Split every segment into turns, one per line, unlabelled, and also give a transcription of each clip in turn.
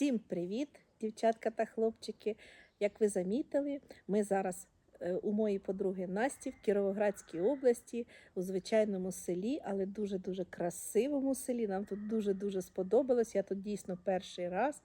Всім привіт, дівчатка та хлопчики. Як ви замітили, ми зараз е, у моїй подруги Насті в Кіровоградській області, у звичайному селі, але дуже-дуже красивому селі. Нам тут дуже-дуже сподобалось. Я тут дійсно перший раз.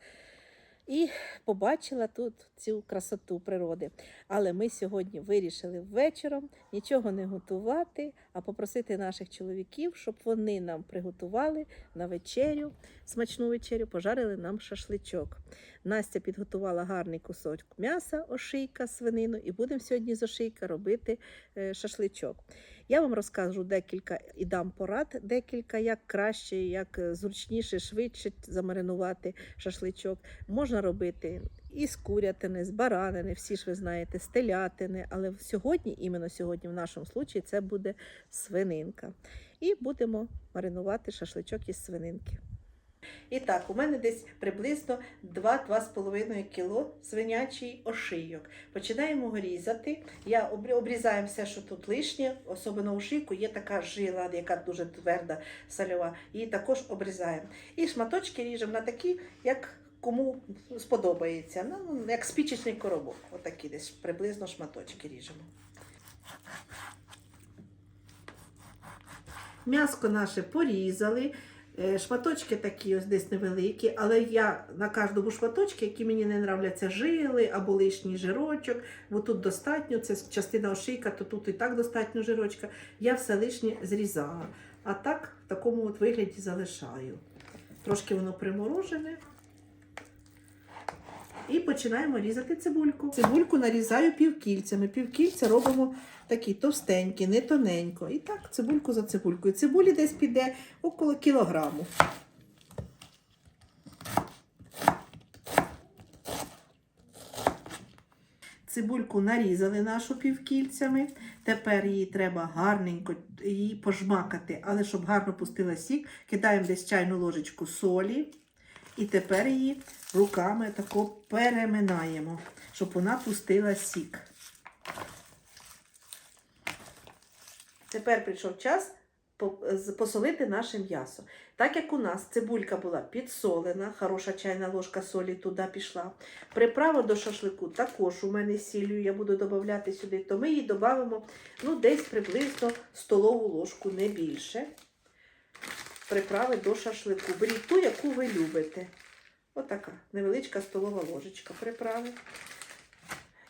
І побачила тут цю красоту природи. Але ми сьогодні вирішили вечором нічого не готувати, а попросити наших чоловіків, щоб вони нам приготували на вечерю, смачну вечерю, пожарили нам шашличок. Настя підготувала гарний кусочок м'яса, ошийка, свинину, і будемо сьогодні з ошийка робити е, шашличок. Я вам розкажу декілька і дам порад, декілька, як краще, як е, зручніше, швидше замаринувати шашличок. Можна робити і з курятини, з баранини, всі ж ви знаєте, з телятини, але сьогодні, іменно сьогодні, в нашому случаї, це буде свининка. І будемо маринувати шашличок із свининки. І так, у мене десь приблизно 2-2,5 кг свинячий ошийок. Починаємо різати. Я обрізаю все, що тут лишнє, особливо у шийку є така жила, яка дуже тверда, сольова. Її також обрізаємо. І шматочки ріжемо на такі, як кому сподобається. Ну, як спічечний коробок. Отакі десь приблизно шматочки ріжемо. М'яско наше порізали. Е, Шматочки такі ось десь невеликі, але я на кожному шматочку, які мені не нравляться, жили або лишній жирочок, бо тут достатньо, це частина ошийка, то тут і так достатньо жирочка. Я все лишнє зрізала. А так в такому от вигляді залишаю. Трошки воно приморожене. І починаємо різати цибульку. Цибульку нарізаю півкільцями. Півкільця робимо такі товстенькі, не тоненько. І так, цибульку за цибулькою. Цибулі десь піде около кілограму. Цибульку нарізали нашу півкільцями. Тепер її треба гарненько її пожмакати, але щоб гарно пустила сік, кидаємо десь чайну ложечку солі. І тепер її руками тако переминаємо, щоб вона пустила сік. Тепер прийшов час посолити наше м'ясо. Так як у нас цибулька була підсолена, хороша чайна ложка солі туди пішла. Приправа до шашлику також у мене сіллю, я буду додавати сюди, то ми її додамо ну, десь приблизно столову ложку, не більше. Приправи до шашлику. Беріть ту, яку ви любите. Отака невеличка столова ложечка приправи.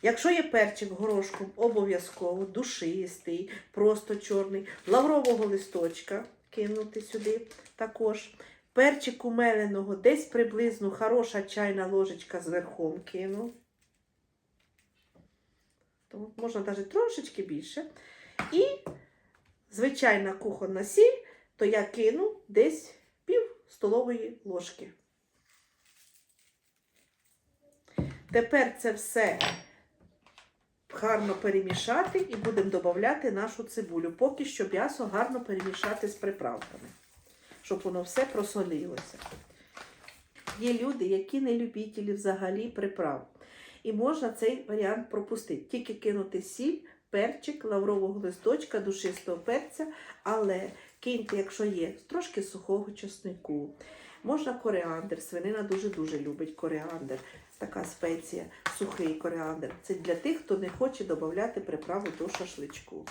Якщо є перчик горошком, обов'язково душистий, просто чорний, лаврового листочка кинути сюди також. Перчику меленого десь приблизно хороша чайна ложечка з верхом кину. Тому можна навіть трошечки більше. І звичайна кухонна сіль, то я кину десь пів столової ложки. Тепер це все гарно перемішати і будемо додати нашу цибулю. Поки що м'ясо гарно перемішати з приправками, щоб воно все просолилося. Є люди, які не любителі взагалі приправ. І можна цей варіант пропустити. Тільки кинути сіль, перчик, лаврового листочка, душистого перця, але киньте, якщо є, трошки сухого чеснику. Можна коріандр, свинина дуже-дуже любить коріандр. Така спеція, сухий коріандр. Це для тих, хто не хоче додати приправу до шашличку.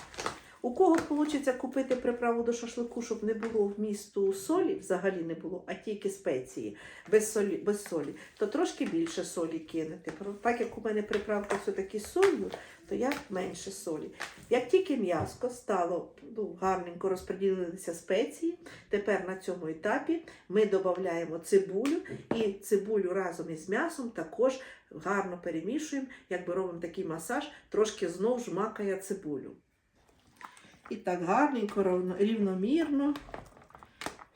У кого вийде купити приправу до шашлику, щоб не було вмісту солі, взагалі не було, а тільки спеції, без солі, без солі, то трошки більше солі кинете. Так як у мене приправка все-таки солью, то я менше солі. Як тільки м'яско стало ну, гарненько розподілилися спеції, тепер на цьому етапі ми додаємо цибулю і цибулю разом із м'ясом також гарно перемішуємо, якби робимо такий масаж, трошки знов жмакає цибулю. І так гарненько, рівномірно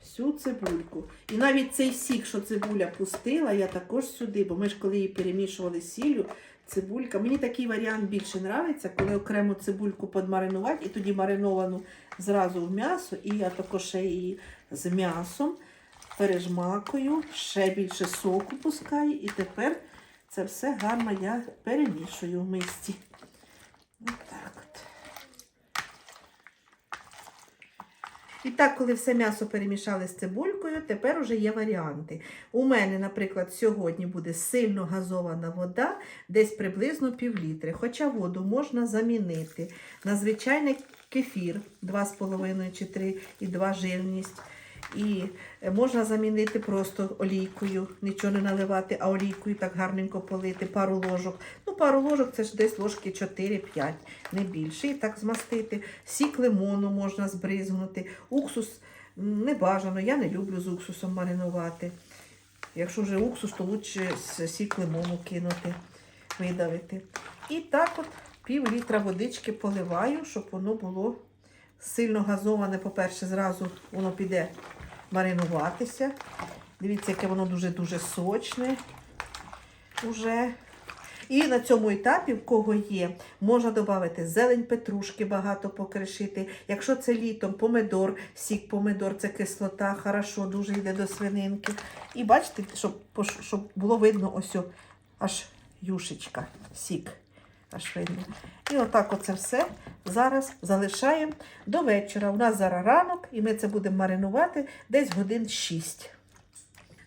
всю цибульку. І навіть цей сік, що цибуля пустила, я також сюди, бо ми ж коли її перемішували сіллю, цибулька. Мені такий варіант більше подобається, коли окремо цибульку подмаринувати і тоді мариновану зразу в м'ясо, і я також ще її з м'ясом пережмакую, ще більше соку пускаю, і тепер це все гарно я перемішую в мисці. Отак от. І так, коли все м'ясо перемішали з цибулькою, тепер уже є варіанти. У мене, наприклад, сьогодні буде сильно газована вода, десь приблизно пів літри. Хоча воду можна замінити на звичайний кефір 2,5 чи 3 і 2 жирність. І е, можна замінити просто олійкою, нічого не наливати, а олійкою так гарненько полити, пару ложок. Ну, пару ложок це ж десь ложки 4-5, не більше. І так змастити. Сік лимону можна збризгнути. Уксус не бажано, я не люблю з уксусом маринувати. Якщо вже уксус, то с- сік лимону кинути, видавити. І так от пів літра водички поливаю, щоб воно було сильно газоване. По-перше, зразу воно піде маринуватися. Дивіться, яке воно дуже-дуже сочне уже. І на цьому етапі, в кого є, можна додати зелень петрушки, багато покришити. Якщо це літом, помидор, сік помидор, це кислота, хорошо, дуже йде до свининки. І бачите, щоб, щоб було видно ось о, аж юшечка, сік. Аж видно. І отак оце все зараз залишаємо до вечора. У нас зараз ранок, і ми це будемо маринувати десь годин 6.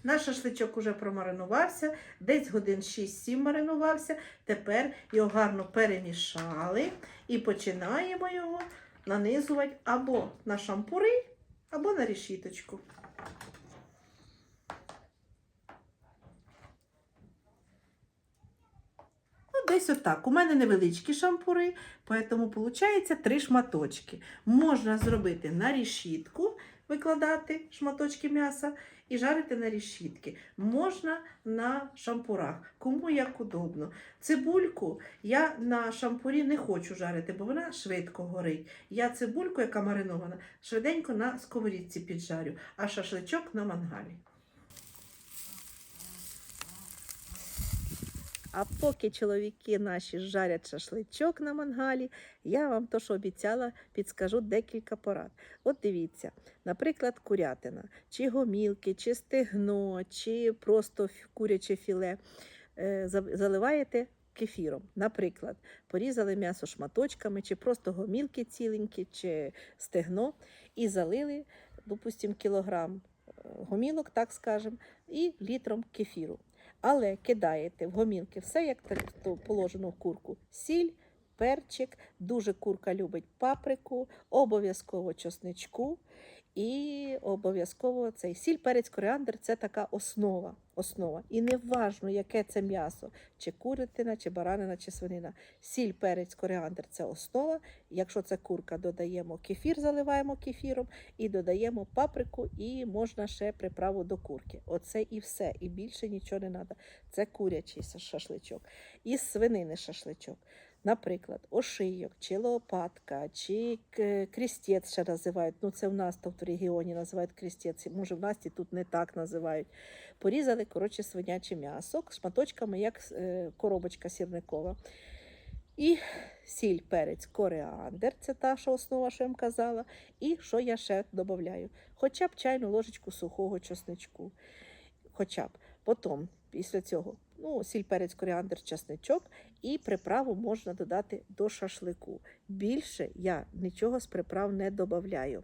Наш шашличок уже промаринувався, десь годин 6-7 маринувався. Тепер його гарно перемішали і починаємо його нанизувати або на шампури, або на решіточку. Десь отак. У мене невеличкі шампури, тому виходить три шматочки. Можна зробити на решітку, викладати шматочки м'яса і жарити на решітки. Можна на шампурах, кому як удобно. Цибульку я на шампурі не хочу жарити, бо вона швидко горить. Я цибульку, яка маринована, швиденько на сковорідці піджарю, а шашличок на мангалі.
А поки чоловіки наші жарять шашличок на мангалі, я вам то, що обіцяла, підскажу декілька порад. От дивіться, наприклад, курятина, чи гомілки, чи стегно, чи просто куряче філе е, заливаєте кефіром. Наприклад, порізали м'ясо шматочками, чи просто гомілки ціленькі, чи стегно, і залили, допустимо, кілограм е, гомілок, так скажемо, і літром кефіру. Але кидаєте в гомілки все, як то положено в курку. Сіль, перчик, дуже курка любить паприку, обов'язково чосничку і обов'язково цей сіль, перець, коріандр це така основа. основа. І не важно, яке це м'ясо, чи курятина, чи баранина, чи свинина. Сіль, перець, коріандр це основа. Якщо це курка, додаємо кефір, заливаємо кефіром і додаємо паприку, і можна ще приправу до курки. Оце і все. І більше нічого не треба. Це курячий шашличок. Із свинини шашличок. Наприклад, ошийок, чи лопатка, чи крістець ще називають. Ну, це в нас тут в регіоні називають крістець. Може, в нас і тут не так називають. Порізали, коротше, свиняче м'ясо шматочками, як е, коробочка сірникова. І сіль, перець, коріандр, це та що основа, що я вам казала. І що я ще додаю? Хоча б чайну ложечку сухого чесничку. Хоча б. Потім, після цього, ну, сіль, перець, коріандр, чесничок і приправу можна додати до шашлику. Більше я нічого з приправ не додаю.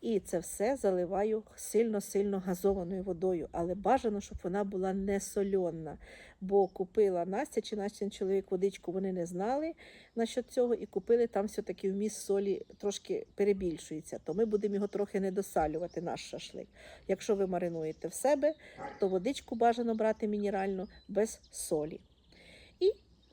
І це все заливаю сильно-сильно газованою водою, але бажано, щоб вона була не сольонна. Бо купила Настя чи Настя чоловік водичку, вони не знали насчет цього, і купили там все-таки вміст солі трошки перебільшується. То ми будемо його трохи недосалювати, наш шашлик. Якщо ви маринуєте в себе, то водичку бажано брати мінеральну без солі.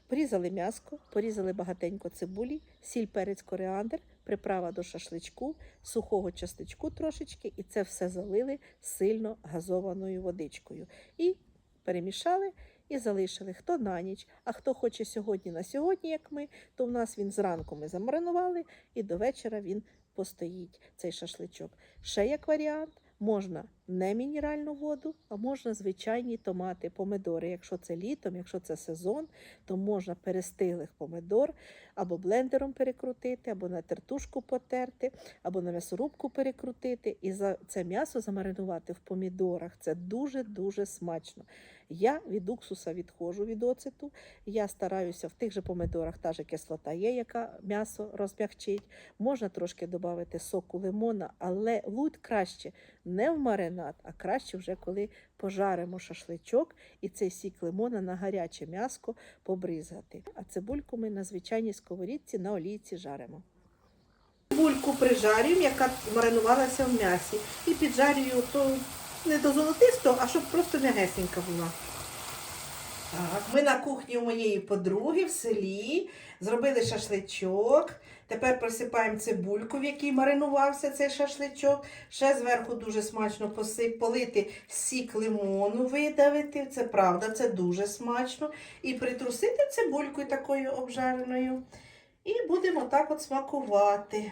Порізали м'яско, порізали багатенько цибулі, сіль, перець, коріандр, приправа до шашличку, сухого часничку трошечки, і це все залили сильно газованою водичкою. І перемішали і залишили хто на ніч, а хто хоче сьогодні на сьогодні, як ми, то в нас він зранку ми замаринували, і до вечора він постоїть цей шашличок. Ще як варіант, можна не мінеральну воду, а можна звичайні томати, помидори. Якщо це літом, якщо це сезон, то можна перестиглих помидор або блендером перекрутити, або на тертушку потерти, або на м'ясорубку перекрутити. І за це м'ясо замаринувати в помідорах. Це дуже-дуже смачно. Я від уксуса відходжу від оцету. Я стараюся в тих же помидорах, та ж кислота є, яка м'ясо розм'якчить. Можна трошки додати соку лимона, але лут краще не в маринад, а краще вже коли пожаримо шашличок і цей сік лимона на гаряче м'яско побризгати. А цибульку ми на звичайній сковорідці на олійці жаримо.
Цибульку прижарюємо, яка маринувалася в м'ясі. І піджарюю то не до золотистого, а щоб просто м'ягесенька була. Так, ми на кухні у моєї подруги в селі зробили шашличок. Тепер присипаємо цибульку, в якій маринувався цей шашличок. Ще зверху дуже смачно посип, полити сік лимону, видавити. Це правда, це дуже смачно. І притрусити цибулькою такою обжареною. І будемо так от смакувати.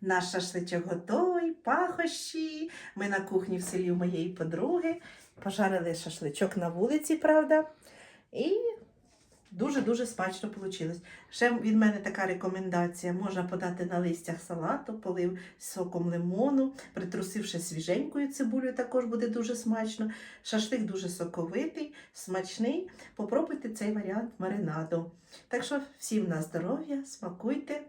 Наш шашличок готовий, пахощі. Ми на кухні в селі у моєї подруги. Пожарили шашличок на вулиці, правда? І дуже-дуже смачно вийшло. Ще від мене така рекомендація: можна подати на листях салату, полив соком лимону, притрусивши свіженькою цибулею, також буде дуже смачно. Шашлик дуже соковитий, смачний. Попробуйте цей варіант маринаду. Так що всім на здоров'я, смакуйте.